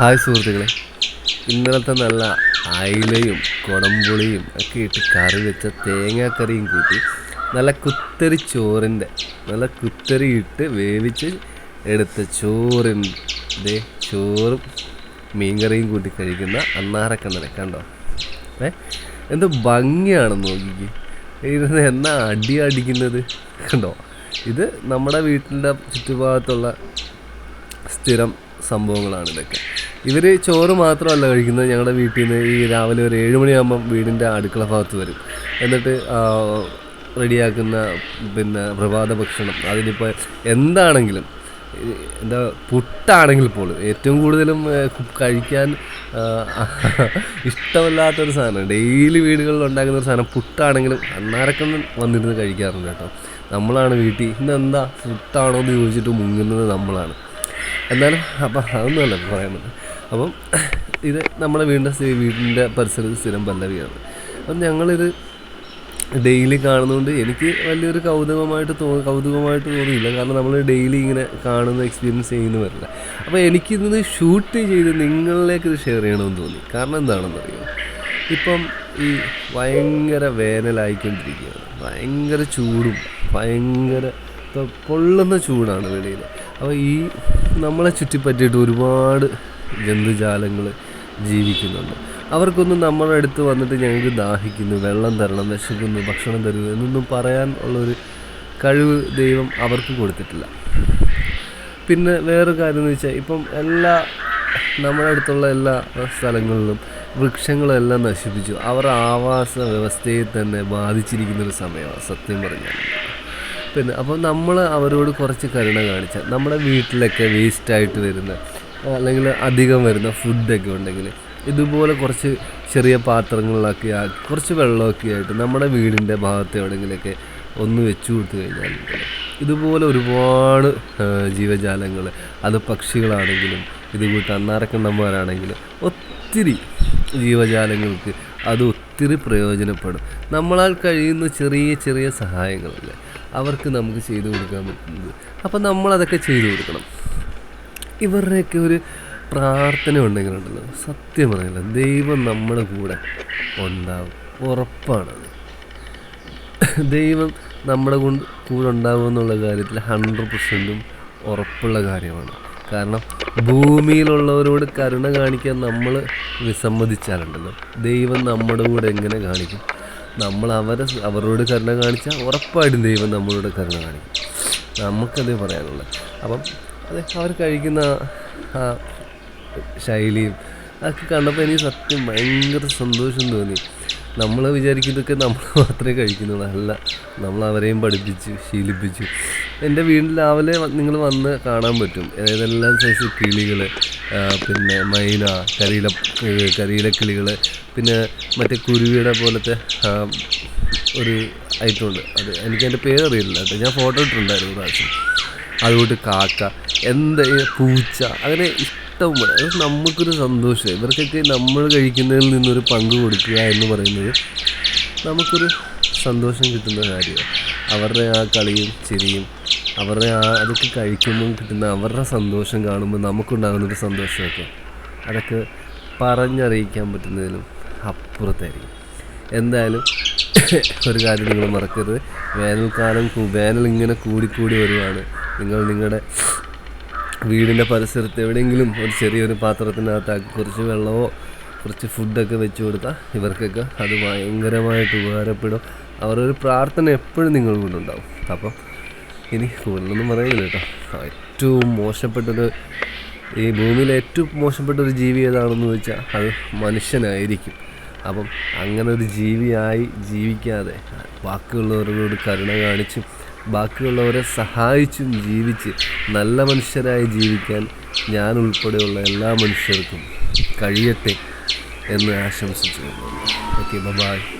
Hi സുഹൃത്തുക്കളെ. ഇന്നലത്തെ നല്ല അയിലയും കുടംപുളിയും ഒക്കെ ഇട്ട് കറി വെച്ച തേങ്ങാക്കറിയും കൂട്ടി നല്ല കുത്തരി ചോറിന്റെ നല്ല കുത്തരി ഇട്ട് വേവിച്ച് എടുത്ത ചോറിന്റെ ചോറും മീൻകറിയും കൂട്ടി കഴിക്കുന്ന അണ്ണാറക്കണ്ണനെ കണ്ടോ? ഏ? എന്ത് ഭംഗിയാണെന്ന് നോക്കിക്ക്. ഇരുന്ന് എന്നാ അടി അടിക്കുന്നത്? കണ്ടോ? ഇത് നമ്മുടെ വീട്ടിന്റെ ചുറ്റുഭാഗത്തുള്ള സ്ഥിരം സംഭവങ്ങളാണ് ഇതൊക്കെ. ഇവർ ചോറ് മാത്രമല്ല കഴിക്കുന്നത്. ഞങ്ങളുടെ വീട്ടിൽ നിന്ന് ഈ രാവിലെ ഒരു ഏഴ് മണിയാകുമ്പം വീടിന്റെ അടുക്കള ഭാഗത്ത് വരും. എന്നിട്ട് റെഡിയാക്കുന്ന പിന്നെ പ്രഭാത ഭക്ഷണം. അതിനിപ്പോൾ എന്താണെങ്കിലും എന്താ പുട്ടാണെങ്കിൽ പോലും ഏറ്റവും കൂടുതലും കഴിക്കാൻ ഇഷ്ടമല്ലാത്തൊരു സാധനം. ഡെയിലി വീടുകളിൽ ഉണ്ടാക്കുന്ന ഒരു സാധനം പുട്ടാണെങ്കിലും അന്നാരക്കണ്ണൻ വന്നിരുന്ന് കഴിക്കാറുണ്ട് കേട്ടോ. നമ്മളാണ് വീട്ടിൽ ഇന്നെന്താ പുട്ടാണോ എന്ന് ചോദിച്ചിട്ട് മുങ്ങുന്നത് നമ്മളാണ്. എന്നാലും അപ്പം അതൊന്നുമല്ല പറയുന്നത്. അപ്പം ഇത് നമ്മുടെ വീടിന്റെ വീടിന്റെ പരിസരത്ത് സ്ഥിരം പല്ലവിയാണ്. അപ്പം ഞങ്ങളിത് ഡെയിലി കാണുന്നതുകൊണ്ട് എനിക്ക് വലിയൊരു കൗതുകമായിട്ട് തോ കൗതുകമായിട്ട് തോന്നിയില്ല. കാരണം നമ്മൾ ഡെയിലി ഇങ്ങനെ കാണുന്ന എക്സ്പീരിയൻസ് ചെയ്യുന്നവരല്ല അപ്പോൾ എനിക്കിത് ഷൂട്ട് ചെയ്ത് നിങ്ങളിലേക്ക് ഇത് ഷെയർ ചെയ്യണമെന്ന് തോന്നി. കാരണം എന്താണെന്ന് അറിയാം ഇപ്പം ഈ ഭയങ്കര വേനലായിക്കൊണ്ടിരിക്കുകയാണ്. ഭയങ്കര ചൂടും ഭയങ്കര ഇപ്പം പൊള്ളുന്ന ചൂടാണ് വെളിയിൽ അപ്പോൾ ഈ നമ്മളെ ചുറ്റിപ്പറ്റിയിട്ട് ഒരുപാട് ജന്തുജാലങ്ങൾ ജീവിക്കുന്നുണ്ട്. അവർക്കൊന്നും നമ്മുടെ അടുത്ത് വന്നിട്ട് ഞങ്ങൾക്ക് ദാഹിക്കുന്നു വെള്ളം തരണം വിശക്കുന്നു ഭക്ഷണം തരൂ എന്നൊന്നും പറയാൻ ഉള്ളൊരു കഴിവ് ദൈവം അവർക്ക് കൊടുത്തിട്ടില്ല. പിന്നെ വേറൊരു കാര്യം എന്ന് വെച്ചാൽ ഇപ്പം എല്ലാ നമ്മുടെ അടുത്തുള്ള എല്ലാ സ്ഥലങ്ങളിലും വൃക്ഷങ്ങളെല്ലാം നശിപ്പിച്ചു. അവർ ആവാസ വ്യവസ്ഥയെ തന്നെ ബാധിച്ചിരിക്കുന്ന ഒരു സമയമാണ് സത്യം പറഞ്ഞാൽ. പിന്നെ അപ്പോൾ നമ്മൾ അവരോട് കുറച്ച് കരുണ കാണിച്ചാൽ നമ്മുടെ വീട്ടിലൊക്കെ വേസ്റ്റായിട്ട് വരുന്ന അല്ലെങ്കിൽ അധികം വരുന്ന ഫുഡൊക്കെ ഉണ്ടെങ്കിൽ ഇതുപോലെ കുറച്ച് ചെറിയ പാത്രങ്ങളിലൊക്കെ ആക്കി കുറച്ച് വെള്ളമൊക്കെ ആയിട്ട് നമ്മുടെ വീടിന്റെ ഭാഗത്ത് എവിടെയെങ്കിലൊക്കെ ഒന്ന് വെച്ചു കൊടുത്തു കഴിഞ്ഞാൽ ഇതുപോലെ ഒരുപാട് ജീവജാലങ്ങൾ അത് പക്ഷികളാണെങ്കിലും ഇത് കൂട്ട് അണ്ണാരക്കണ്ണന്മാരാണെങ്കിലും ഒത്തിരി ജീവജാലങ്ങൾക്ക് അത് ഒത്തിരി പ്രയോജനപ്പെടും. നമ്മളാൽ കഴിയുന്ന ചെറിയ ചെറിയ സഹായങ്ങളല്ലേ? അവർക്ക് നമുക്ക് ചെയ്തു കൊടുക്കാൻ പറ്റുന്നത്. അപ്പം നമ്മളതൊക്കെ ചെയ്തു കൊടുക്കണം. ഇവരുടെയൊക്കെ ഒരു പ്രാർത്ഥന ഉണ്ടെങ്കിലുണ്ടല്ലോ. സത്യം പറയില്ല ദൈവം നമ്മുടെ കൂടെ ഉണ്ടാവും. ഉറപ്പാണത് ദൈവം നമ്മുടെ കൊണ്ട് കൂടെ ഉണ്ടാവും എന്നുള്ള കാര്യത്തിൽ ഹൺഡ്രഡ് പെർസെന്റും ഉറപ്പുള്ള കാര്യമാണ്. കാരണം ഭൂമിയിലുള്ളവരോട് കരുണ കാണിക്കാൻ നമ്മൾ വിസമ്മതിച്ചാലുണ്ടല്ലോ. ദൈവം നമ്മുടെ കൂടെ എങ്ങനെ കാണിക്കും? നമ്മൾ അവരെ അവരോട് കരുണ കാണിച്ചാൽ ഉറപ്പായിട്ടും ദൈവം നമ്മളോട് കരുണ കാണിക്കും. നമുക്കതേ പറയാനുള്ളത് അപ്പം അതെ അവർ കഴിക്കുന്ന ആ ശൈലിയും അതൊക്കെ കണ്ടപ്പോൾ എനിക്ക് സത്യം ഭയങ്കര സന്തോഷം തോന്നി. നമ്മൾ വിചാരിക്കുന്നതൊക്കെ നമ്മൾ മാത്രമേ കഴിക്കുന്നുള്ളൂ. അല്ല നമ്മൾ അവരെയും പഠിപ്പിച്ചു ശീലിപ്പിച്ചു. എന്റെ വീട്ടിൽ രാവിലെ നിങ്ങൾ വന്ന് കാണാൻ പറ്റും. ഏതെല്ലാം സൈസ് കിളികൾ പിന്നെ മൈന കരിയില കരിയിലക്കിളികൾ പിന്നെ മറ്റേ കുരുവിയുടെ പോലത്തെ ഒരു ഐറ്റം ഉണ്ട്. അത് എനിക്കതിന്റെ പേരറിയില്ല കേട്ടോ. ഞാൻ ഫോട്ടോ ഇട്ടിട്ടുണ്ടായിരുന്നു പ്രാവശ്യം. അതുകൊണ്ട് കാക്ക എന്താ പൂച്ച? അങ്ങനെ ഇഷ്ടം അത് നമുക്കൊരു സന്തോഷം ഇവർക്കൊക്കെ നമ്മൾ കഴിക്കുന്നതിൽ നിന്നൊരു പങ്ക് കൊടുക്കുക എന്ന് പറയുന്നത് നമുക്കൊരു സന്തോഷം കിട്ടുന്ന കാര്യമാണ്. അവരുടെ ആ കളിയും ചിരിയും അവരുടെ ആ അതൊക്കെ കഴിക്കുമ്പോൾ കിട്ടുന്ന അവരുടെ സന്തോഷം കാണുമ്പോൾ നമുക്കുണ്ടാകുന്നൊരു സന്തോഷമൊക്കെ അതൊക്കെ പറഞ്ഞറിയിക്കാൻ പറ്റുന്നതിലും അപ്പുറത്തായിരിക്കും. എന്തായാലും ഒരു കാര്യം നിങ്ങൾ മറക്കരുത്. വേനൽക്കാലം വേനൽ ഇങ്ങനെ കൂടിക്കൂടി വരുവാണ്. നിങ്ങൾ നിങ്ങളുടെ വീടിന്റെ പരിസരത്ത് എവിടെയെങ്കിലും ഒരു ചെറിയൊരു പാത്രത്തിനകത്താക്കി കുറച്ച് വെള്ളമോ കുറച്ച് ഫുഡൊക്കെ വെച്ച് കൊടുത്താൽ ഇവർക്കൊക്കെ അത് ഭയങ്കരമായിട്ട് ഉപകാരപ്പെടും. അവരൊരു പ്രാർത്ഥന എപ്പോഴും നിങ്ങൾ ഉണ്ടാവും. അപ്പം ഇനി കൂടുതലൊന്നും പറയുന്നില്ല കേട്ടോ. ഏറ്റവും മോശപ്പെട്ടൊരു ഈ ഭൂമിയിലെ ഏറ്റവും മോശപ്പെട്ടൊരു ജീവി ഏതാണെന്ന് വെച്ചാൽ അത് മനുഷ്യനായിരിക്കും. അപ്പം അങ്ങനെ ഒരു ജീവിയായി ജീവിക്കാതെ ബാക്കിയുള്ളവരോട് കരുണ കാണിച്ചും ബാക്കിയുള്ളവരെ സഹായിച്ചും ജീവിച്ച് നല്ല മനുഷ്യരായി ജീവിക്കാൻ ഞാൻ ഉൾപ്പെടെയുള്ള എല്ലാ മനുഷ്യർക്കും കഴിയട്ടെ എന്ന് ആശംസിച്ചു ഓക്കെ ബൈ